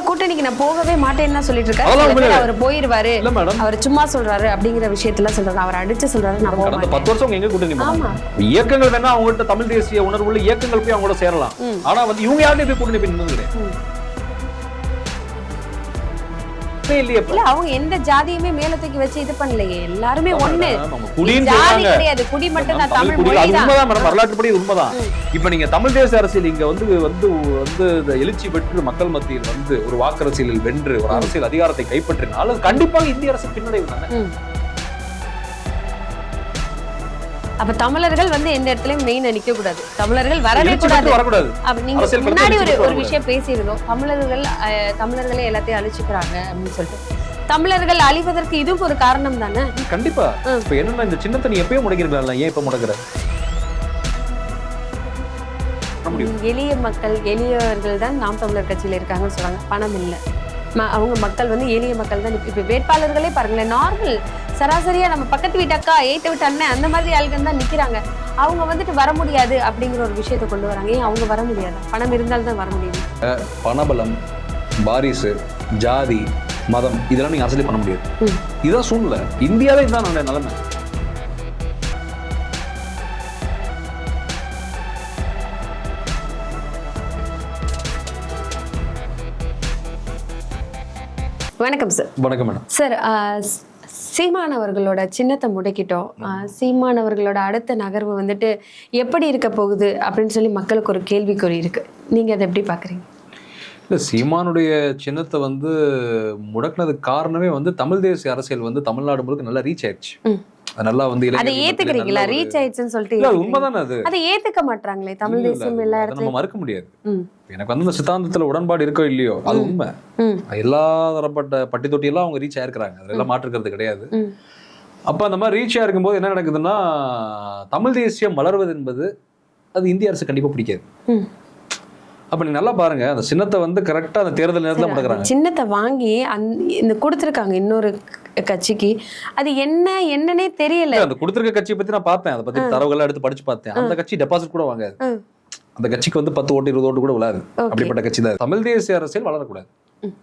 கூட்டணிக்கு நான் போகவே மாட்டேன்னு சொல்லிட்டு இருக்காரு. அவர் போயிருவாரு. அவர் சும்மா சொல்றாரு அப்படிங்கிற விஷயத்துல சொல்றாரு. அவர் அடிச்சு சொல்றாரு நான் போக கடந்த மாட்டேன். பத்து வருஷம் எங்க கூட்டணி இயக்கங்கள் வேணா அவங்ககிட்ட தமிழ் தேசிய உணர்வுள்ள இயக்கங்கள் போய் அவங்களோட சேரலாம். ஆனா வந்து இவங்க யாருமே போய் கூட்டணி போய் உண்மையே இல்லையே. இல்ல அவங்க எந்த ஜாதியுமே மேல தூக்கி வச்சு இது பண்ணலையே. எல்லாருமே ஒண்ணு. ஜாதி கிடையாது. குடி மட்டும் தான் தமிழ் மொழி உண்மைதான் மேடம். வரலாற்றுப்படி உண்மைதான். இப்ப நீங்க தமிழ் தேச அரசியல் இங்க வந்து வந்து வந்து இந்த எழுச்சி பெற்று மக்கள் மத்தியில் வந்து ஒரு வாக்கரசியலில் வென்று ஒரு அரசியல் அதிகாரத்தை கைப்பற்றினால் அது கண்டிப்பாக இந்திய அரசு பின்னடைவு தானே? அப்ப தமிழர்கள் வந்து எந்த இடத்துலயும் மெயின் நிக்க கூடாது. தமிழர்கள் வரவே கூடாது. நீங்க முன்னாடி ஒரு ஒரு. விஷயம் பேசியிருந்தோம். தமிழர்கள் தமிழர்களே எல்லாத்தையும் அழிச்சுக்கிறாங்க அப்படின்னு சொல்லிட்டு. தமிழர்கள் அழிவதற்கு இதுவும் ஒரு காரணம் தானே? கண்டிப்பா. இப்ப என்னன்னா இந்த சின்னத்தை நீ எப்பயும் முடக்கிறீங்களா ஏன் இப்ப முடக்கிற? எளிய மக்கள் எளியவர்கள் தான் நாம் தமிழர் கட்சியில இருக்காங்கன்னு சொல்றாங்க. பணம் இல்லை. அவங்க மக்கள் வந்து எளிய மக்கள் தான். இப்ப வேட்பாளர்களே பாருங்களேன் நார்மல் சராசரியா நம்ம பக்கத்து வீட்டு அக்கா எய்த்த விட்டு அண்ணன் அந்த மாதிரி ஆளுங்க தான் நிக்கிறாங்க. அவங்க வந்துட்டு வர முடியாது அப்படிங்கிற ஒரு விஷயத்தை கொண்டு வராங்க. ஏன் அவங்க வர முடியாது? பணம் இருந்தால் தான் வர முடியும். பணபலம் வாரிசு ஜாதி மதம் இதெல்லாம் நீங்க அரசியலே பண்ண முடியாது. இதுதான் சூழ்நிலை. இந்தியாவே இதுதான் நல்ல நிலைமை. வணக்கம் சார் வணக்கம் மேடம் சார் ஆஹ், ஸ்- சீமான் அவர்களோட சின்னத்தை முடக்கிட்டோம். ஆஹ், சீமான் அவர்களோட அடுத்த நகர்வு வந்துட்டு எப்படி இருக்க போகுது அப்படின்னு சொல்லி மக்களுக்கு ஒரு கேள்விக்குறி இருக்கு. நீங்க அதை எப்படி பாக்குறீங்க? இல்ல சீமானுடைய சின்னத்தை வந்து முடக்கினதுக்கு காரணமே வந்து தமிழ் தேசிய அரசியல் வந்து தமிழ்நாடு முழுக்க நல்லா ரீச் ஆயிடுச்சு. நல்லா வந்து அதை ஏத்துக்கிறீங்களா? ரீச் ஆயிடுச்சுன்னு சொல்லிட்டு? உண்மைதானே அது? அதை ஏத்துக்க மாட்டாங்களே தமிழ் அது- எல்லா இடத்துலயும்? மறுக்க முடியாது. எனக்கு வந்து இந்த சித்தாந்தத்துல உடன்பாடு இருக்கோ இல்லையோ அது. உண்மை. எல்லா தரப்பட்ட பட்டி தொட்டியெல்லாம் அவங்க ரீச் ஆயிருக்கிறாங்க. அதெல்லாம் மாற்றுக்கிறது கிடையாது. அப்ப அந்த மாதிரி ரீச் ஆயிருக்கும்போது என்ன நடக்குதுன்னா தமிழ் தேசியம் வளர்வது என்பது அது இந்திய அரசு கண்டிப்பா பிடிக்காது. அப்ப நீங்க நல்லா பாருங்க அந்த சின்னத்தை வந்து கரெக்டா அந்த தேர்தல் நேரத்துல அந்த சின்னத்தை வாங்கி அந் இந்த கொடுத்துருக்காங்க இன்னொரு கட்சிக்கு. அது என்ன என்னன்னே தெரியல. அந்த கொடுத்திருக்க கட்சியை பத்தி நான் பார்த்தேன். அதை பத்தி தரவுகள் எடுத்து படிச்சு பார்த்தேன். அந்த கட்சி டெபாசிட் கூட வாங்காது. அந்த கட்சிக்கு வந்து பத்து ஓட்டு இருபது ஓட்டு கூட விழாது. அப்படிப்பட்ட கட்சி தான் தமிழ் தேசிய அரசியல் வளரக்கூடாது.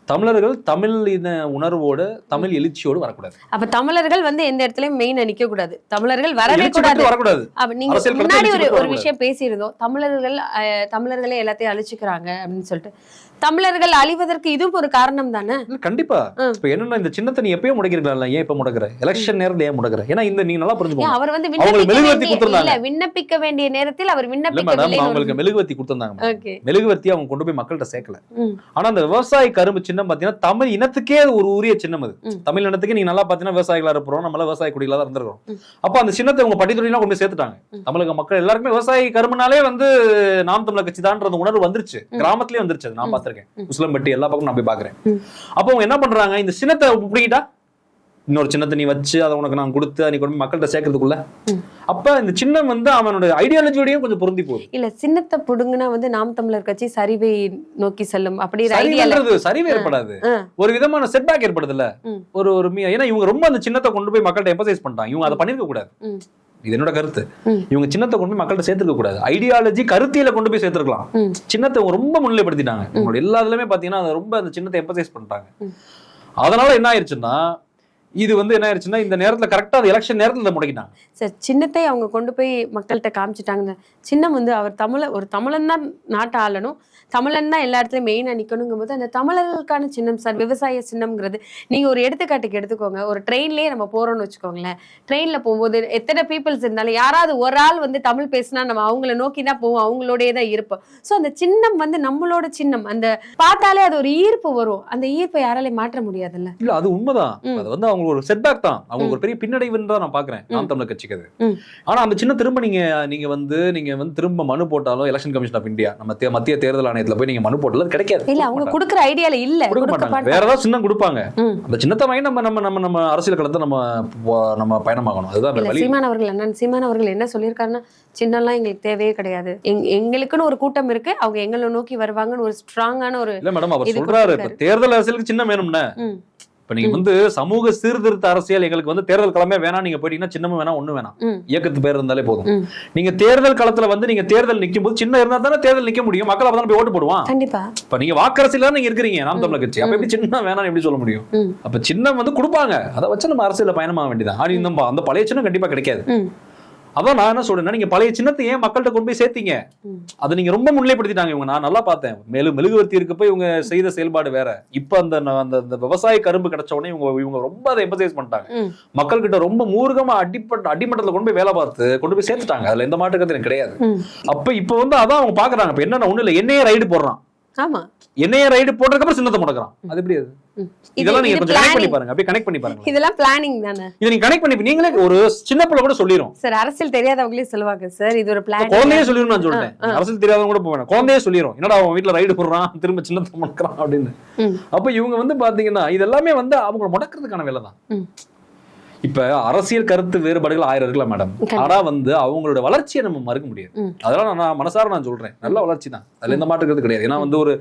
தமிழர்கள் தமிழ் இன உணர்வோடு தமிழ் எழுச்சியோடு வரக்கூடாது. அப்ப தமிழர்கள் வந்து எந்த இடத்துலயும் மெயின் நிக்க கூடாது தமிழர்கள் வரவே கூடாது. வரக்கூடாது. அப்ப நீங்க முன்னாடி ஒரு ஒரு விஷயம் பேசியிருந்தோம். தமிழர்கள் தமிழர்களே எல்லாத்தையும் அழிச்சுக்கிறாங்க அப்படின்னு சொல்லிட்டு. தமிழர்கள் அழிவதற்கு இதுவும் ஒரு காரணம் தானே? கண்டிப்பா. இப்ப என்னன்னா இந்த சின்னத்தை நீ எப்பயும் முடக்கிறீங்களா ஏன் இப்ப முடக்குற? எலெக்ஷன் நேரத்துல ஏன் முடக்குற? ஏன்னா இந்த நீங்க நல்லா புரிஞ்சுக்கோங்க அவர் வந்து விண்ணப்பிக்க விண்ணப்பிக்க வேண்டிய நேரத்தில் அவர் விண்ணப்பிக்கவில்லை அவங்களுக்கு மெழுகுவர்த்தி கொடுத்திருந்தாங்க மெழுகுவர்த்தி அவங்க கொண்டு போய் மக்கள்கிட்ட சேர்க்கல. ஆனா அந்த விவசாய கரும்பு சின்னம் பாத்தீங்கன்னா தமிழ் இனத்துக்கே ஒரு உரிய சின்னம் அது. தமிழ் இனத்துக்கு நீங்க நல்லா பாத்தீங்கன்னா விவசாயிகளா இருப்போம். நம்மள விவசாய குடிகளா தான் இருந்திருக்கோம். அப்ப அந்த சின்னத்தை உங்க பட்டித்துறையெல்லாம் கொண்டு போய் சேர்த்துட்டாங்க. தமிழக மக்கள் எல்லாருக்குமே விவசாயி கரும்புனாலே வந்து நாம் தமிழர் கட்சி தான் உணர்வு வந்துருச்சு. கிராமத்திலேயே வந்துருச்சு நான் ம். பாத்திருக்கேன் ம். உசிலம்பட்டி எல்லா பக்கமும் நான் போய் பாக்குறேன் ம். அப்போ அவங்க என்ன பண்றாங்க? இந்த சின்னத்தை பிடிக்கிட்டா? இன்னொரு சின்னத்தை நீ வச்சு அதை உனக்கு நான் கொடுத்து நீ கொண்டு மக்கள்கிட்ட சேர்க்கறதுக்குள்ள. அப்ப இந்த சின்னம் வந்து அவனோட ஐடியாலஜியோடயும் கொஞ்சம் பொருந்தி போகுது. இல்ல சின்னத்தை புடுங்குனா வந்து நாம் தமிழர் கட்சி சரிவை நோக்கி செல்லும். சரிவுன்றது சரிவு ஏற்படாது. ஒரு விதமான செட்பேக் ஏற்படுதுல்ல. ம். ஒரு ஒரு ஏன்னா இவங்க ரொம்ப அந்த சின்னத்தை கொண்டு போய் மக்கள்கிட்ட எம்பசைஸ் பண்ணிட்டாங்க. இவங்க அதை பண்ணிருக்க கூடாது. இது என்னோட கருத்து. இவங்க சின்னத்தை கொண்டு போய் மக்கள்கிட்ட சேர்த்துக்க கூடாது. ஐடியாலஜி கருத்தியில கொண்டு போய் சேர்த்துருக்கலாம். சின்னத்தை ரொம்ப முன்னிலைப்படுத்திட்டாங்க. இவங்களோட எல்லா இதுலயுமே பாத்தீங்கன்னா ரொம்ப அந்த சின்னத்தை எம்பசைஸ் பண்ணிட்டாங்க. ம். அதனால என்ன ஆயிருச்சுன்னா இது வந்து என்ன ஆயிருச்சுன்னா இந்த நேரத்துல கரெக்டா அந்த எலெக்ஷன் நேரத்துல முடக்கிட்டாங்க. சரி சின்னத்தை அவங்க கொண்டு போய் மக்கள்கிட்ட காமிச்சிட்டாங்க. சின்னம் வந்து அவர் தமிழ ஒரு தமிழன் தான் நாட்டை ஆளணும். தமிழன் தான் எல்லா இடத்துலயும் மெயினா நிக்கணுங்கும் போது அந்த தமிழர்களுக்கான சின்னம் சார் விவசாய சின்னம்ங்கிறது நீங்க ஒரு எடுத்துக்காட்டுக்கு எடுத்துக்கோங்க. ஒரு ட்ரெயின்லயே நம்ம போறோம்னு வச்சுக்கோங்களேன். ட்ரெயின்ல போகும்போது எத்தனை பீப்புள்ஸ் இருந்தாலும் யாராவது ஒரு ஆள் வந்து தமிழ் பேசினா நம்ம அவங்கள நோக்கி தான் போவோம். அவங்களோடயே தான் இருப்போம். ஸோ அந்த சின்னம் வந்து நம்மளோட சின்னம். அந்த பார்த்தாலே அது ஒரு ஈர்ப்பு வரும். அந்த ஈர்ப்பை யாராலையும் மாற்ற முடியாதுல்ல? இல்ல அது உண்மைதான். அது வந்து அவங்களுக்கு ஒரு செட்பேக் தான். அவங்களுக்கு ஒரு பெரிய பின்னடைவுன்னு தான் நான் பாக்குறேன் நாம் தமிழர் கட்சிக்கு அது. ஆனா அந்த சின்ன திரும்ப நீங்க நீங்க வந்து நீங்க வந்து திரும்ப மனு போட்டாலும் எலெக்ஷன் கமிஷன் ஆஃப் இந்தியா நம்ம மத்திய தேர்தல் ஆணையத்துல போய் நீங்க மனு போட்டாலும் அது கிடைக்காது. இல்ல அவங்க கொடுக்க கொடுக்குற ஐடியால இல்ல. கொடுக்க மாட்டாங்க. வேற ஏதாவது சின்னம் கொடுப்பாங்க. அந்த சின்னத்தை வாங்கி நம்ம நம்ம நம்ம நம்ம அரசியல் களத்தை நம்ம நம்ம பயணமாகணும். அதுதான் சீமான் அவர்கள் அண்ணன் சீமான் அவர்கள் என்ன சொல்லியிருக்காருன்னா சின்னம்லாம் எங்களுக்கு தேவையே கிடையாது. எங் எங்களுக்குன்னு ஒரு கூட்டம் இருக்கு அவங்க எங்களை நோக்கி வருவாங்கன்னு ஒரு ஸ்ட்ராங்கான ஒரு இல்ல மேடம் அவர் சொல்றாரு. தேர்தல் அரசியலுக்கு சின்னம் வேணும்னு. இப்ப நீங்க. வந்து சமூக சீர்திருத்த அரசியல் எங்களுக்கு வந்து தேர்தல் களமே வேணாம். நீங்க போயிட்டீங்கன்னா சின்னமும் வேணாம் ஒண்ணு வேணாம். இயக்கத்து பேர் இருந்தாலே போதும். நீங்க தேர்தல் களத்துல வந்து நீங்க தேர்தல் நிக்கும் போது சின்ன இருந்தா தானே தேர்தல் நிக்க முடியும். மக்கள் அப்பதான் போய் ஓட்டு போடுவான். கண்டிப்பா. இப்ப நீங்க வாக்கரசியல நீங்க இருக்கிறீங்க நாம் தமிழர் கட்சி. அப்ப எப்படி சின்ன வேணாம் எப்படி சொல்ல முடியும். அப்ப சின்னம் வந்து கொடுப்பாங்க. அதை வச்சு நம்ம அரசியல பயணமாக வேண்டியதான் ஆனா இந்த அந்த பழைய சின்னம் கண்டிப்பா கிடைக்காது. அதான் நான் என்ன சொல்றேன்னா நீங்க பழைய சின்னத்தை ஏன் மக்கள்கிட்ட கொண்டு போய் சேர்த்தீங்க. அதை நீங்க ரொம்ப முன்னிலைப்படுத்திட்டாங்க இவங்க. நான் நல்லா பார்த்தேன். மேலும் மெழுகுவர்த்தி இருக்கப்ப இவங்க செய்த செயல்பாடு வேற. இப்ப அந்த அந்த அந்த விவசாய கரும்பு கிடைச்ச உடனே இவங்க இவங்க ரொம்ப அதை எம்பசைஸ் பண்ணிட்டாங்க. ம். மக்கள் கிட்ட ரொம்ப மூர்க்கமா அடிப்பட்ட அடிமட்டத்துல கொண்டு போய் வேலை பார்த்து கொண்டு போய் சேர்த்துட்டாங்க. அதுல எந்த மாட்டுக்கிறது எனக்கு கிடையாது. அப்ப இப்ப வந்து அதான் அவங்க பாக்குறாங்க இப்ப என்னன்னா ஒண்ணு இல்ல. என்னையே ரைடு போடுறான். ஆமா. என்னைய ரைடு போடுறதுக்கு அப்புறம் சின்னத்தை முடக்கிறான். அது எப்படி அது? இதெல்லாம் நீங்க கொஞ்சம் கனெக்ட் பண்ணி. பாருங்க. அப்படியே கனெக்ட் பண்ணி பாருங்க இதெல்லாம் பிளானிங் தானே? இதை நீங்க கனெக்ட் பண்ணி நீங்களே ஒரு சின்ன பிள்ளை கூட சொல்லிரும். சார் அரசியல் தெரியாதவங்களே சொல்லுவாங்க சார் இது ஒரு பிளான் குழந்தையே சொல்லிரும் நான் சொல்றேன் அரசியல் தெரியாதவங்க கூட போவேன். குழந்தையே சொல்லிரும். என்னடா அவன் வீட்டுல ரைடு போடுறான் திரும்ப சின்னத்தை முடக்கிறான் அப்படின்னு. அப்ப இவங்க வந்து பாத்தீங்கன்னா இது எல்லாமே வந்து அவங்க முடக்கிறதுக்கான வேலை தான். இப்ப அரசியல் கருத்து வேறுபாடுகள் ஆயிரம் இருக்கலாம் மேடம். ஆனா வந்து அவங்களோட வளர்ச்சியை நம்ம மறுக்க முடியாது. அதெல்லாம் நான் மனசார நான் சொல்றேன். நல்ல வளர்ச்சி தான். அதுல எந்த மாற்றுக்கிறது கிடையாது. ஏன்னா வந்து ஒரு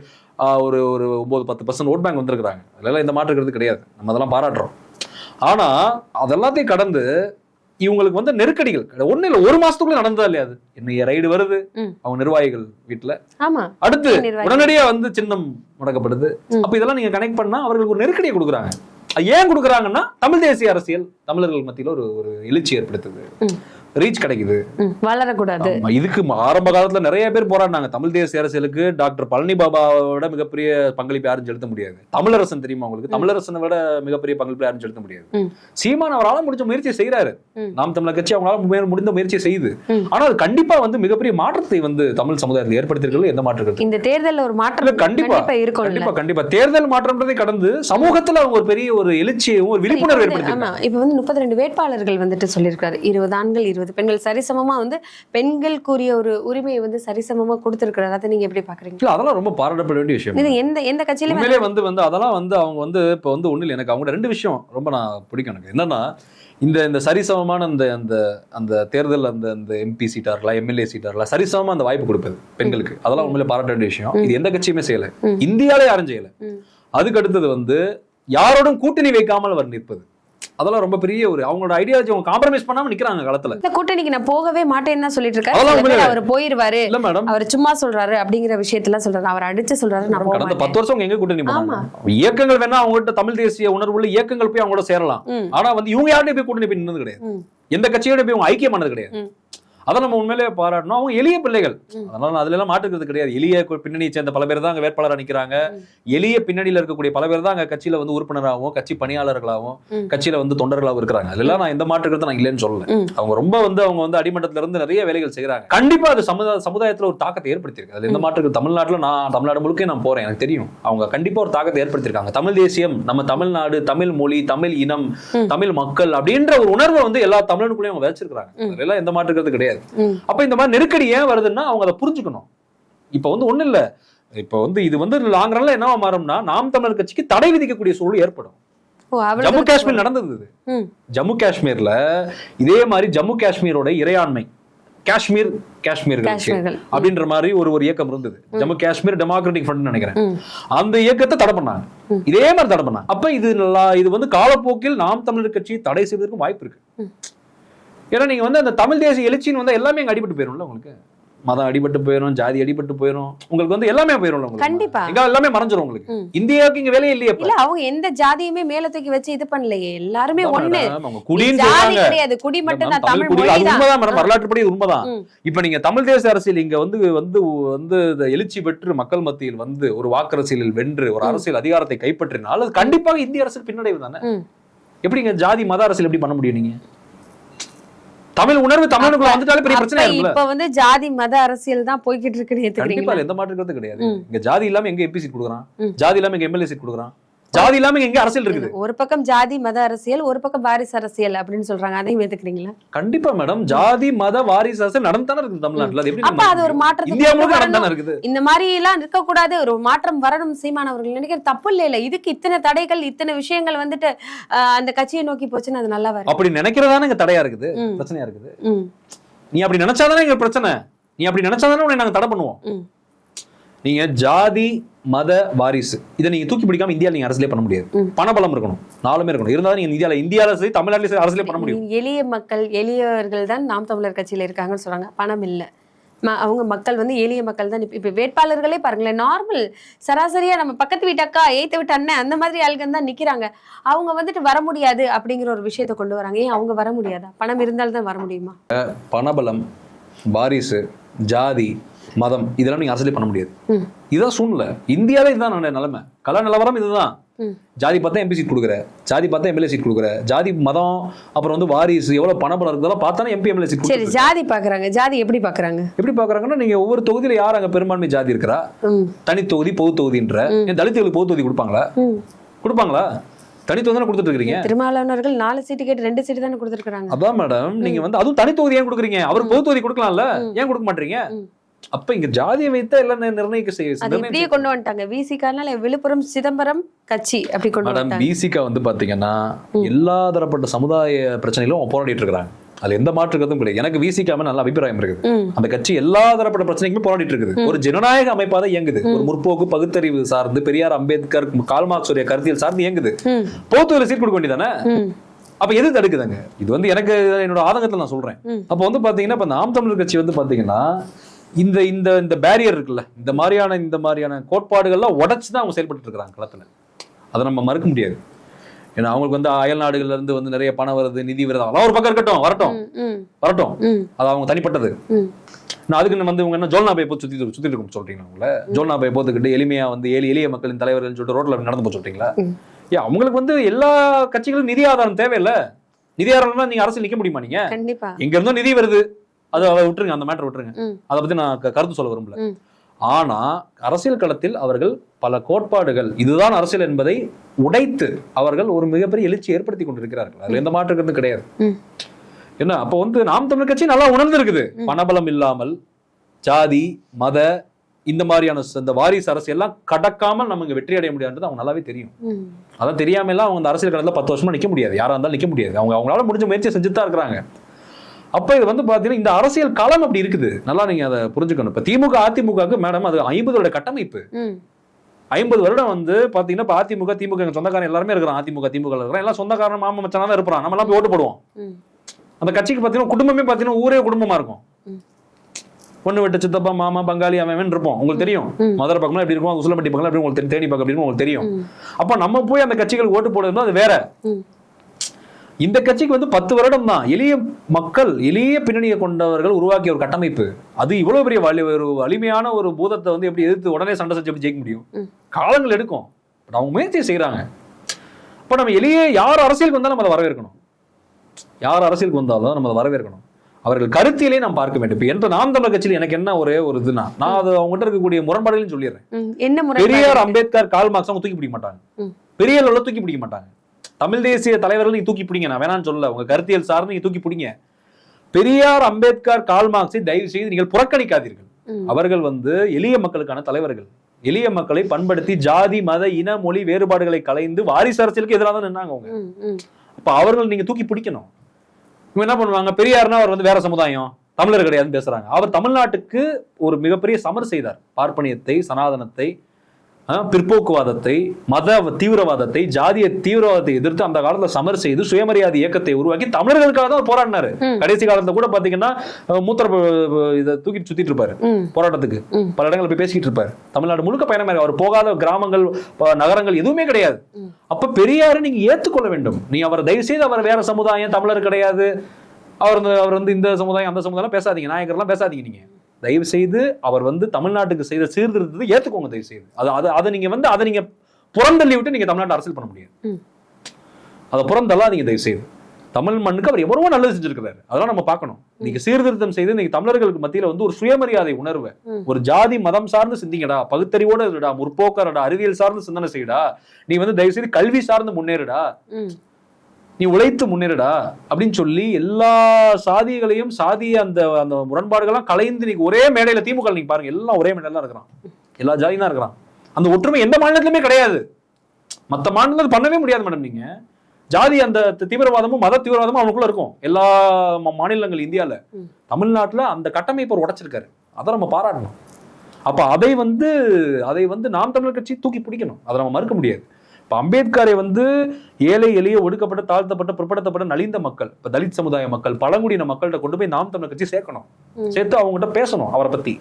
ஒரு ஒரு ஒன்பது பத்து பர்சன்ட் ஓட் பேங்க் வந்திருக்காங்க அதெல்லாம் எந்த மாற்றுக்கிறது கிடையாது. நம்ம அதெல்லாம் பாராட்டுறோம். ஆனா அதெல்லாத்தையும் கடந்து இவங்களுக்கு வந்து நெருக்கடிகள். ஒண்ணு இல்ல ஒரு மாசத்துக்குள்ள நடந்ததா இல்லையா அது? என்ன ரைடு வருது. அவங்க நிர்வாகிகள் வீட்டுல அடுத்து. உடனடியா வந்து சின்னம் முடக்கப்படுது. அப்ப இதெல்லாம் நீங்க கனெக்ட் பண்ணா அவர்களுக்கு ஒரு நெருக்கடியை கொடுக்குறாங்க. ஏன் கொடுக்குறாங்கன்னா தமிழ் தேசிய அரசியல் தமிழர்கள் மத்தியில் ஒரு ஒரு எழுச்சி ஏற்படுத்துது. ரீச் கிடைக்குது. வளரக்கூடாது. இதுக்கு ஆரம்ப காலத்துல நிறைய பேர் போராடினாங்க தமிழ் தேசிய அரசியலுக்கு டாக்டர் பழனி பாபாவோட மிகப்பெரிய பங்களிப்பு யாரும் செலுத்த முடியாது. தமிழரசன் தெரியுமா உங்களுக்கு? தமிழரசனை விட மிகப்பெரிய பங்களிப்பு யாரும் செலுத்த முடியாது. சீமான் அவரால முடிஞ்ச முயற்சி செய்யறாரு. நாம் தமிழர் கட்சி அவங்களால முடிந்த முயற்சி செய்யுது. ஆனா அது கண்டிப்பா வந்து மிகப்பெரிய மாற்றத்தை வந்து தமிழ் சமுதாயத்தில் ஏற்படுத்தியிருக்கிறது எந்த மாற்றம் இந்த தேர்தல்ல ஒரு மாற்றம் கண்டிப்பா. கண்டிப்பா கண்டிப்பா கண்டிப்பா. தேர்தல் மாற்றம்ன்றதை கடந்து சமூகத்துல அவங்க ஒரு பெரிய ஒரு எழுச்சியையும் ஒரு விழிப்புணர்வு ஏற்படுத்தி இப்ப வந்து முப்பத்தி ரெண்டு வேட்பாளர்கள் வந்துட்டு சொல்லியிருக்காரு. இருபது ஆண்கள் இருபது பெண்கள் சரிசமமா வந்து பெண்களுக்குரிய ஒரு உரிமையை வந்து சரிசமமா கொடுத்திருக்கிறாரு. அதை நீங்க எப்படி பாக்குறீங்க? இல்ல அதெல்லாம் ரொம்ப பாராட்டப்பட வேண்டிய விஷயம். இது எந்த எந்த கட்சியிலுமே வந்து வந்து அதெல்லாம் வந்து அவங்க வந்து இப்போ வந்து ஒண்ணு இல்லை. எனக்கு அவங்க ரெண்டு விஷயம் ரொம்ப நான் பிடிக்கும் எனக்கு. என்னன்னா இந்த இந்த சரிசமமான அந்த அந்த அந்த தேர்தல் அந்த அந்த எம்பி சீட்டா இருக்கலாம் எம்எல்ஏ சீட்டா இருக்கலாம் சரிசமமா அந்த வாய்ப்பு கொடுப்பது பெண்களுக்கு. அதெல்லாம் உண்மையிலே பாராட்ட வேண்டிய விஷயம். இது எந்த கட்சியுமே செய்யல. இந்தியாவிலே யாரும் செய்யல. அதுக்கு அடுத்தது வந்து யாரோடும் கூட்டணி வைக்காமல் அவர் நிற்பது. அதெல்லாம் ரொம்ப பெரிய ஒரு அவங்களோட ஐடியாலஜி அவங்க காம்ப்ரமைஸ் பண்ணாம நிக்கிறாங்க களத்துல இந்த கூட்டணிக்கு நான் போகவே மாட்டேன்னு தான் சொல்லிட்டு இருக்காரு. அவர் போயிருவாரு இல்ல மேடம் அவர் சும்மா சொல்றாரு அப்படிங்கிற விஷயத்தெல்லாம் சொல்றாரு அவர் அடிச்சு சொல்றாரு நான் கடந்த பத்து வருஷம் அவங்க எங்க கூட்டணி. பண்ணாங்க இயக்கங்கள் வேணா அவங்ககிட்ட தமிழ் தேசிய உணர்வுள்ள இயக்கங்கள் போய் அவங்களோட சேரலாம். ஆனா வந்து இவங்க யார்கிட்டயும் போய் கூட்டணி போய் நின்னது கிடையாது. எந்த கட்சியோட போய் அவங்க ஐக்கியமானது கிடையாது ம். அதை நம்ம உண்மையிலேயே பாராட்டணும். அவங்க எளிய பிள்ளைகள். அதனால நான் அதுல எல்லாம் மாட்டுக்கிறது கிடையாது. எளிய பின்னணியை சேர்ந்த பல பேர் தான் அங்க வேட்பாளரா நிக்கிறாங்க. ம். எளிய பின்னணியில இருக்கக்கூடிய பல பேர் தான் அங்க கட்சியில வந்து உறுப்பினராகவும் கட்சி பணியாளர்களாகவும். கட்சியில வந்து தொண்டர்களாகவும் இருக்கிறாங்க. அதெல்லாம் நான் எந்த மாற்றுக்கிறது நான் இல்லைன்னு சொல்லல. அவங்க ரொம்ப வந்து அவங்க வந்து அடிமட்டத்துல இருந்து நிறைய வேலைகள் செய்யறாங்க கண்டிப்பா அது சமுதாய சமுதாயத்துல ஒரு தாக்கத்தை ஏற்படுத்தியிருக்கு. அதுல எந்த மாற்றுக்கு தமிழ்நாட்டுல நான் தமிழ்நாடு முழுக்க நான் போறேன். எனக்கு தெரியும். அவங்க கண்டிப்பா ஒரு தாக்கத்தை ஏற்படுத்தியிருக்காங்க. தமிழ் தேசியம் நம்ம தமிழ்நாடு தமிழ் மொழி தமிழ் இனம். தமிழ் மக்கள் அப்படின்ற ஒரு உணர்வை வந்து எல்லா தமிழனுக்குள்ளேயும் அவங்க வச்சிருக்காங்க. அதெல்லாம் எந்த மாற்றுக்கிறது கிடையாது. ம். அப்ப இந்த மாதிரி நெருக்கடி ஏன் வருதுன்னா அவங்க அதை புரிஞ்சுக்கணும். இப்ப வந்து ஒண்ணு இல்ல. இப்ப வந்து இது வந்து லாங் ரன்ல என்னவா மாறும்னா நாம் தமிழர் கட்சிக்கு தடை விதிக்கக்கூடிய சூழல் ஏற்படும். ஜம்மு காஷ்மீர் நடந்தது இது. ஜம்மு காஷ்மீர்ல இதே மாதிரி ஜம்மு காஷ்மீரோட இறையாண்மை காஷ்மீர் காஷ்மீர்களுக்கு காஷ்மீர்கள். அப்படின்ற மாதிரி ஒரு ஒரு இயக்கம் இருந்தது. ஜம்மு காஷ்மீர் டெமோக்ராட்டிக் ஃப்ரண்ட் நினைக்கிறேன். அந்த இயக்கத்தை தடை பண்ணாங்க. இதே மாதிரி தடை பண்ணாங்க. அப்ப இது நல்லா இது வந்து காலப்போக்கில் நாம் தமிழர் கட்சியை தடை செய்வதற்கு வாய்ப்பு இருக்கு. ஏன்னா நீங்க வந்து அந்த தமிழ் தேசிய எழுச்சின்னு வந்து எல்லாமே அங்க அடிபட்டு போயிரும்ல உங்களுக்கு? மதம் அடிபட்டு போயிடும் ஜாதி அடிபட்டு போயிடும் உங்களுக்கு வந்து எல்லாமே உங்களுக்கு? கண்டிப்பா. எங்க எல்லாமே மறைஞ்சிரும் உங்களுக்கு. இந்தியாவுக்கு இங்க வேலையே இல்லையே. இல்ல அவங்க எந்த ஜாதியுமே மேல தூக்கி வச்சு இது பண்ணலையே. எல்லாருமே ஒண்ணு. ஜாதி கிடையாது. குடி மட்டும் தான் தமிழ் மொழி உண்மைதான். மேடம் வரலாற்றுப்படி உண்மைதான். இப்ப நீங்க தமிழ் தேச அரசியல் இங்க வந்து வந்து வந்து இந்த எழுச்சி பெற்று மக்கள் மத்தியில் வந்து ஒரு வாக்கரசியலில் வென்று ஒரு. அரசியல் அதிகாரத்தை கைப்பற்றினால் அது கண்டிப்பாக இந்திய அரசியல் பின்னடைவு தானே. எப்படிங்க ஜாதி மத அரசியல் எப்படி பண்ண முடியும் நீங்க? தமிழ் உணர்வு தமிழனுக்குள்ள வந்துட்டாலே பெரிய பிரச்சனை இப்ப வந்து ஜாதி மத அரசியல் தான் போய்கிட்டு இருக்குன்னு கண்டிப்பா எந்த மாற்று கருத்து கிடையாது. இங்க ஜாதி இல்லாம எங்க எம்பி சீட் கொடுக்குறான். ஜாதி இல்லாம எங்க எம்எல்ஏ சீட் கொடுக்குறான் ஜாதி இல்லாம எங்க அரசியல் இருக்குது? ஒரு பக்கம் ஜாதி மத அரசியல் ஒரு பக்கம் வாரிசு அரசியல் அப்படின்னு சொல்றாங்க. அதையும் ஏத்துக்கிறீங்களா? கண்டிப்பா மேடம். ஜாதி மத வாரிசு அரசியல் நடந்தானே இருக்குது தமிழ்நாட்டுல. அது எப்படி அது ஒரு மாற்றத்துக்கு இந்தியா முழுக்க. நடந்தானே இருக்குது? இந்த மாதிரி எல்லாம் இருக்கக்கூடாது. ஒரு மாற்றம் வரணும் சீமான் அவர்கள். நினைக்கிற தப்பு இல்ல இல்ல. இதுக்கு இத்தனை தடைகள் இத்தனை விஷயங்கள் வந்துட்டு அந்த கட்சியை நோக்கி போச்சுன்னு அது நல்லா வரும். அப்படி நினைக்கிறதானே இங்க தடையா இருக்குது. பிரச்சனையா இருக்குது. நீ அப்படி நினைச்சாதானே எங்க பிரச்சனை? நீ அப்படி நினைச்சாதானே உன்னை நாங்க தடை பண்ணுவோம்? நீங்க ஜாதி மத வாரிசு. இதை நீங்க தூக்கி பிடிக்காம இந்தியால நீங்க அரசியலே பண்ண முடியாது. பணபலம் இருக்கணும். நாலுமே இருக்கணும். இருந்தாலும் நீங்க இந்தியால இந்தியால சரி தமிழ்நாட்டில சரி அரசியலே பண்ண முடியும். எளிய மக்கள் எளியவர்கள் தான் நாம் தமிழர் கட்சியில இருக்காங்கன்னு சொல்றாங்க. பணம் இல்ல. அவங்க மக்கள் வந்து எளிய மக்கள் தான். இப்ப- வேட்பாளர்களே பாருங்களேன் நார்மல் சராசரியா நம்ம பக்கத்து வீட்டு அக்கா ஏத்த வீட்டு அண்ணன் அந்த மாதிரி ஆளுங்க தான் நிக்கிறாங்க. அவங்க வந்துட்டு வர முடியாது அப்படிங்கிற ஒரு விஷயத்த கொண்டு வராங்க. ஏன் அவங்க வர முடியாதா? பணம் இருந்தால்தான் தான் வர முடியுமா? பணபலம் வாரிசு ஜாதி மதம் இதெல்லாம் நீங்க அரசியலே பண்ண முடியாது. ம். இதுதான் சூழ்நிலை. இந்தியாவில இதுதான் நிலைமை. கல நிலவரம் இதுதான். ஜாதி பார்த்தா எம்பி சீட் கொடுக்குற ஜாதி பார்த்தா எம்எல்ஏ சீட் கொடுக்குற ஜாதி மதம் அப்புறம் வந்து வாரிசு எவ்வளவு பணபலம் இருக்குதெல்லாம் பார்த்தா எம்பி எம்எல்ஏ சீட் சரி ஜாதி பாக்குறாங்க. ஜாதி எப்படி பாக்குறாங்க? எப்படி பாக்குறாங்கன்னா நீங்க ஒவ்வொரு தொகுதியில யார் அங்க பெரும்பான்மை ஜாதி இருக்கிறா? தனி தொகுதி பொது தொகுதின்ற தலித்துகளுக்கு பொது தொகுதி கொடுப்பாங்களா கொடுப்பாங்களா? தனி தொகுதி தானே கொடுத்துட்டு இருக்கீங்க திருமாவளவனர்கள் நாலு சீட்டு கேட்டு ரெண்டு சீட்டு தானே கொடுத்துருக்காங்க அதான் மேடம் நீங்க வந்து அதுவும் தனி தொகுதி ஏன் கொடுக்குறீங்க? அவருக்கு பொது தொகுதி கொடுக்கலாம்ல. ஏன் கொடுக்க மாட்டீங்க. அப்ப இங்க ஜாதியை வைத்தா எல்லாம் நிர்ணயிக்க செய்ய அது இப்படியே கொண்டு வந்துட்டாங்க. விசிகானால விழுப்புரம் சிதம்பரம் கட்சி அப்படி கொண்டு மேடம் பிசிகா வந்து பாத்தீங்கன்னா எல்லா தரப்பட்ட சமுதாய பிரச்சனைகளும் போராடிட்டு இருக்காங்க அதுல எந்த மாற்று கருத்தும் கிடையாது. எனக்கு விசிகா மேல நல்ல அபிப்பிராயம் இருக்குது. அந்த கட்சி எல்லா தரப்பட்ட பிரச்சனைக்குமே போராடிட்டு இருக்குது. ஒரு ஜனநாயக அமைப்பா தான் இயங்குது. ஒரு முற்போக்கு பகுத்தறிவு சார்ந்து பெரியார் அம்பேத்கர் கால்மார்க்ஸ் உடைய கருத்தியல் சார்ந்து இயங்குது. போத்துவரை சீட் கொடுக்க வேண்டியதானே? அப்ப எது தடுக்குதுங்க? இது வந்து எனக்கு என்னோட ஆதங்கத்துல நான் சொல்றேன். அப்ப வந்து பாத்தீங்கன்னா இப்ப நாம் தமிழர் கட்சி வந்து பாத்தீங்கன்னா இந்த இந்த இந்த பேரியர் இருக்குல்ல இந்த மாதிரியான இந்த மாதிரியான கோட்பாடுகள்லாம் உடைச்சு தான் அவங்க செயல்பட்டு இருக்காங்க களத்துல. அதை நம்ம மறுக்க முடியாது. ஏன்னா அவங்களுக்கு வந்து அயல் நாடுகள்ல இருந்து வந்து நிறைய பணம் வருது நிதி வருது அதெல்லாம் ஒரு பக்கம் இருக்கட்டும் வரட்டும். வரட்டும். அது அவங்க தனிப்பட்டது. நான் அதுக்கு வந்து இவங்க என்ன ஜோல்னா பை போய் சுத்தி சுத்திட்டு இருக்கும் சொல்றீங்க உங்களை ஜோல்னா பை போத்துக்கிட்டு எளிமையா வந்து ஏழை எளிய மக்களின் தலைவர்கள் சொல்லிட்டு ரோட்ல நடந்து போக சொல்றீங்களா. ஏன் அவங்களுக்கு வந்து எல்லா கட்சிகளும் நிதி ஆதாரம் தேவையில்ல. நிதி ஆதாரம்னா நீங்க அரசியல் நிக்க முடியுமா நீங்க? எங்க இருந்தோ நிதி வருது. அதை அதை விட்டுருங்க அந்த மேட்டர் விட்டுருங்க. அதை பத்தி நான் கருத்து சொல்ல விரும்பல. ஆனா அரசியல் களத்தில் அவர்கள் பல கோட்பாடுகள் இதுதான் அரசியல் என்பதை உடைத்து அவர்கள் ஒரு மிகப்பெரிய எழுச்சி ஏற்படுத்தி கொண்டிருக்கிறார்கள். அதுல எந்த மாற்று கருத்தும் கிடையாது. என்ன? அப்போ வந்து நாம் தமிழர் கட்சி நல்லா உணர்ந்து இருக்குது பணபலம் இல்லாமல் ஜாதி மத இந்த மாதிரியான இந்த வாரிசு அரசு எல்லாம் கடக்காமல் நம்ம இங்க வெற்றி அடைய முடியாதுன்றது அவங்க நல்லாவே தெரியும். அதான் தெரியாம எல்லாம் அவங்க இந்த அரசியல் களத்துல பத்து வருஷமா நிக்க முடியாது. யாரா இருந்தாலும் நிக்க முடியாது. அவங்க அவங்களால முடிஞ்ச முயற்சியை செஞ்சுட்டு தான் இருக்கிறாங்க. அப்ப இது வந்து பாத்தீங்கன்னா இந்த அரசியல் களம் அப்படி இருக்குது. நல்லா நீங்க அதை புரிஞ்சுக்கணும். இப்ப திமுக அதிமுகவுக்கு மேடம் அது ஐம்பதோட கட்டமைப்பு. ஐம்பது வருடம் வந்து பாத்தீங்கன்னா இப்ப அதிமுக திமுக எங்க சொந்தக்காரன் எல்லாருமே இருக்கிறான். அதிமுக திமுக இருக்கிறான். எல்லாம் சொந்தக்காரன் மாமா மச்சானா தான் இருப்பான். நம்ம எல்லாம் போய் ஓட்டு போடுவோம். அந்த கட்சிக்கு பாத்தீங்கன்னா குடும்பமே பாத்தீங்கன்னா ஊரே குடும்பமா இருக்கும். பொண்ணு விட்டு சித்தப்பா மாமா பங்காளி அவன் இருப்போம். உங்களுக்கு தெரியும். மதுரை பக்கம்லாம் எப்படி இருக்கும்? உசிலம்பட்டி பக்கம் எப்படி உங்களுக்கு தேனி பக்கம் இருக்கும்? உங்களுக்கு தெரியும். அப்ப நம்ம போய் அந்த கட்சிகளுக்கு ஓட்டு போடுறதுனா அது வேற. இந்த கட்சிக்கு வந்து பத்து வருடம் தான் எளிய மக்கள் எளிய பின்னணியை கொண்டவர்கள் உருவாக்கிய ஒரு கட்டமைப்பு. அது இவ்வளவு பெரிய வலி ஒரு வலிமையான ஒரு பூதத்தை வந்து எப்படி எதிர்த்து உடனே சண்டை செஞ்சு எப்படி ஜெயிக்க முடியும். காலங்கள் எடுக்கும். பட் அவங்க முயற்சி செய்றாங்க. அப்ப நம்ம எளிய யார் அரசியலுக்கு வந்தாலும் நம்ம அதை வரவேற்கணும். யார் அரசியலுக்கு வந்தாலும் நம்ம அதை வரவேற்கணும். அவர்கள் கருத்தியலே நாம் பார்க்க வேண்டும். இப்ப என்ற நாம் தமிழர் கட்சியில் எனக்கு என்ன ஒரே ஒரு இதுனா நான் அது அவங்ககிட்ட இருக்கக்கூடிய முரண்பாடுகளையும் சொல்லிடுறேன். என்ன பெரியார் அம்பேத்கர் கால் மார்க்ஸ் அவங்க தூக்கி பிடிக்க மாட்டாங்க. பெரிய அளவுல தூக்கி பிடிக்க மாட்டாங்க. தமிழ் தேசிய தலைவர்கள் நீங்க தூக்கி பிடிங்க. நான் வேணாம்னு சொல்லல. உங்க கருத்தியல் சார்ந்து நீங்க தூக்கி பிடிங்க. பெரியார் அம்பேத்கர் கால் மார்க்ஸை தயவு செய்து நீங்கள் புறக்கணிக்காதீர்கள். அவர்கள் வந்து எளிய மக்களுக்கான தலைவர்கள். எளிய மக்களை பண்படுத்தி ஜாதி மத இன மொழி வேறுபாடுகளை கலைந்து வாரிசு அரசியலுக்கு எதிராக தான் நின்னாங்க அவங்க. அப்ப அவர்கள் நீங்க தூக்கி பிடிக்கணும். இவங்க என்ன பண்ணுவாங்க? பெரியார்னா அவர் வந்து வேற சமுதாயம். தமிழர் கிடையாதுன்னு பேசுறாங்க. அவர் தமிழ்நாட்டுக்கு ஒரு மிகப்பெரிய சமர் செய்தார். பார்ப்பனியத்தை சனாதனத்தை பிற்போக்குவாதத்தை மத தீவிரவாதத்தை ஜாதிய தீவிரவாதத்தை எதிர்த்து அந்த காலத்துல சமர் செய்து சுயமரியாதை இயக்கத்தை உருவாக்கி தமிழர்களுக்காக தான் போராடினாரு. கடைசி காலத்துல கூட பாத்தீங்கன்னா மூத்திர இதை தூக்கிட்டு சுத்திட்டு இருப்பாரு. போராட்டத்துக்கு. பல இடங்கள் போய் பேசிக்கிட்டு இருப்பாரு. தமிழ்நாடு முழுக்க பயணமா இருக்கு. அவர் போகாத கிராமங்கள் நகரங்கள் எதுவுமே கிடையாது. அப்ப பெரியாரை நீங்க ஏத்துக்கொள்ள வேண்டும். நீ அவர் தயவு செய்து அவர் வேற சமுதாயம் தமிழர் கிடையாது. அவர் வந்து அவர் வந்து இந்த சமுதாயம் அந்த சமுதாயம் பேசாதீங்க. நாயக்கர்லாம் பேசாதீங்க நீங்க. தயவு செய்து அவர் வந்து தமிழ்நாட்டுக்கு செய்த சீர்திருத்தத்தை ஏத்துக்கோங்க தயவு செய்து அது அது அதை நீங்க வந்து அதை நீங்க புறந்தள்ளி விட்டு நீங்க தமிழ்நாட்டு அரசியல் பண்ண முடியாது. அதை புறந்தள்ளாதீங்க தயவு செய்து தமிழ் மண்ணுக்கு அவர் எவ்வளவோ நல்லது செஞ்சிருக்கிறாரு. அதெல்லாம் நம்ம பார்க்கணும். நீங்க சீர்திருத்தம் செய்து நீங்க தமிழர்களுக்கு மத்தியில வந்து ஒரு சுயமரியாதை உணர்வு. ஒரு ஜாதி மதம் சார்ந்து சிந்திங்கடா பகுத்தறிவோட இருடா முற்போக்கரடா அறிவியல் சார்ந்து சிந்தனை செய்யடா நீ வந்து தயவு செய்து கல்வி சார்ந்து முன்னேறுடா. நீ உழைத்து முன்னேறுடா அப்படின்னு சொல்லி எல்லா சாதிகளையும் சாதிய அந்த அந்த முரண்பாடுகள்லாம் கலைந்து நீங்க ஒரே மேடையில திமுக நீங்க பாருங்க எல்லாம் ஒரே மேடையில தான் இருக்கிறான். எல்லா ஜாதியும் தான் இருக்கிறான். அந்த ஒற்றுமை எந்த மாநிலத்திலுமே கிடையாது. மத்த மாநிலத்தில் பண்ணவே முடியாது மேடம் நீங்க. ஜாதி அந்த தீவிரவாதமும் மத தீவிரவாதமும் அவனுக்குள்ள இருக்கும். எல்லா மாநிலங்கள் இந்தியால. ம். தமிழ்நாட்டுல அந்த கட்டமைப்பை உடைச்சிருக்காரு. அதை நம்ம பாராட்டணும். அப்ப அதை வந்து அதை வந்து நாம் தமிழர் கட்சி தூக்கி பிடிக்கணும். அதை நம்ம மறுக்க முடியாது. இப்ப அம்பேத்கரை வந்து ஏழை எளிய ஒடுக்கப்பட்ட தாழ்த்தப்பட்ட பிற்படுத்தப்பட்ட நலிந்த மக்கள் இப்ப தலித் சமுதாய மக்கள் பழங்குடியின மக்கள்கிட்ட கொண்டு போய் நாம் தமிழர் கட்சி சேர்க்கணும். சேர்த்து அவங்ககிட்ட பேசணும் அவரை பத்தி.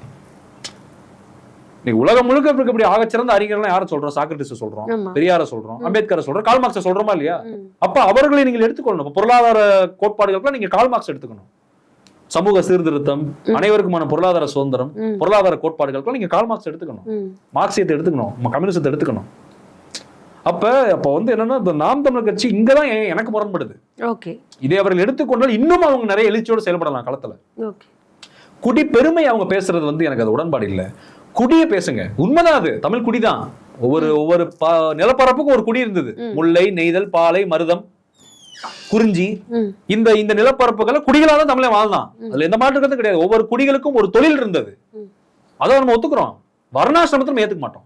இன்னைக்கு உலகம் முழுக்க இருக்கக்கூடிய ஆகச்சிறந்த அறிஞர்லாம் யாரை சொல்றோம்? சாக்ரட்டிஸ் சொல்றோம் பெரியார சொல்றோம் அம்பேத்கரை சொல்றோம் கால் மார்க்ஸை சொல்றோமா இல்லையா. அப்ப அவர்களை நீங்கள் எடுத்துக்கொள்ளணும். பொருளாதார கோட்பாடுகளுக்கு நீங்க கால் மார்க்ஸ் எடுத்துக்கணும். சமூக சீர்திருத்தம் அனைவருக்குமான பொருளாதார சுதந்திரம். பொருளாதார கோட்பாடுகளுக்கு நீங்க கால் மார்க்ஸ் எடுத்துக்கணும். மார்க்சியத்தை எடுத்துக்கணும் கம்யூனிசத்தை எடுத்துக்கணும். அப்ப அப்ப வந்து என்னன்னா இந்த நாம் தமிழர் கட்சி இங்கதான் எனக்கு முரண்படுது. ஓகே. இதை அவர்கள் எடுத்துக்கொண்டால் இன்னும் அவங்க நிறைய எழுச்சியோடு செயல்படலாம் களத்துல. ஓகே. குடி பெருமை அவங்க பேசுறது வந்து எனக்கு அது உடன்பாடு இல்ல. குடிய பேசுங்க. உண்மைதான் அது. தமிழ் குடிதான். ஒவ்வொரு ஒவ்வொரு நிலப்பரப்புக்கும் ஒரு குடி இருந்தது. முல்லை நெய்தல் பாலை மருதம் குறிஞ்சி. இந்த இந்த நிலப்பரப்புகளை குடிகளாக தான் தமிழன் வாழ்ந்தான். அதுல எந்த மாற்று கருத்தும் கிடையாது. ஒவ்வொரு குடிகளுக்கும் ஒரு தொழில் இருந்தது. அதை நம்ம ஒத்துக்கிறோம். வர்ணாசிரமத்தை நம்ம ஏத்துக்க மாட்டோம்.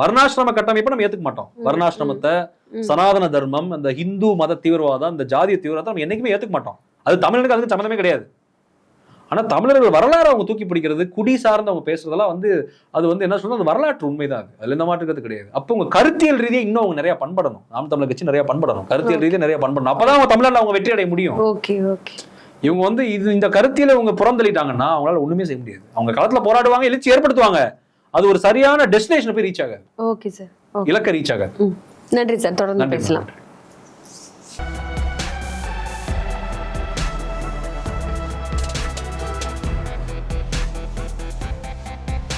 வர்ணாசிரம கட்டமைப்பை நம்ம ஏத்துக்க மாட்டோம். வர்ணாசிரமத்தை. சனாதன தர்மம் அந்த ஹிந்து மத தீவிரவாதம் இந்த ஜாதிய தீவிரவாதம் நம்ம என்னைக்குமே ஏத்துக்க மாட்டோம். அது தமிழனுக்கு அதுக்கு சம்மந்தமே கிடையாது. ஆனா தமிழர்கள் வரலாறு அவங்க தூக்கி பிடிக்கிறது குடி சார்ந்து அவங்க பேசுறதெல்லாம் வந்து அது வந்து என்ன சொல்றது வரலாற்று உண்மைதான் அது. அதுல எந்த மாற்றுக்கிறது கிடையாது. அப்போ உங்க கருத்தியல் ரீதியா இன்னும் அவங்க நிறைய பண்படணும். நாம் தமிழர் கட்சி நிறைய பண்படணும். கருத்தியல் ரீதியா நிறைய பண்படணும். அப்பதான் அவங்க தமிழ்நாட்டுல அவங்க வெற்றி அடைய முடியும். இவங்க வந்து இது இந்த கருத்தியல இவங்க புறந்தள்ளிட்டாங்கன்னா அவங்களால ஒண்ணுமே செய்ய முடியாது. அவங்க களத்துல போராடுவாங்க எழுச்சி ஏற்படுத்துவாங்க. அது ஒரு சரியான டெஸ்டினேஷன் போய் ரீச் ஆகாது. ஓகே சார் இலக்க ரீச் ஆகாது. நன்றி சார் தொடர்ந்து பேசலாம்.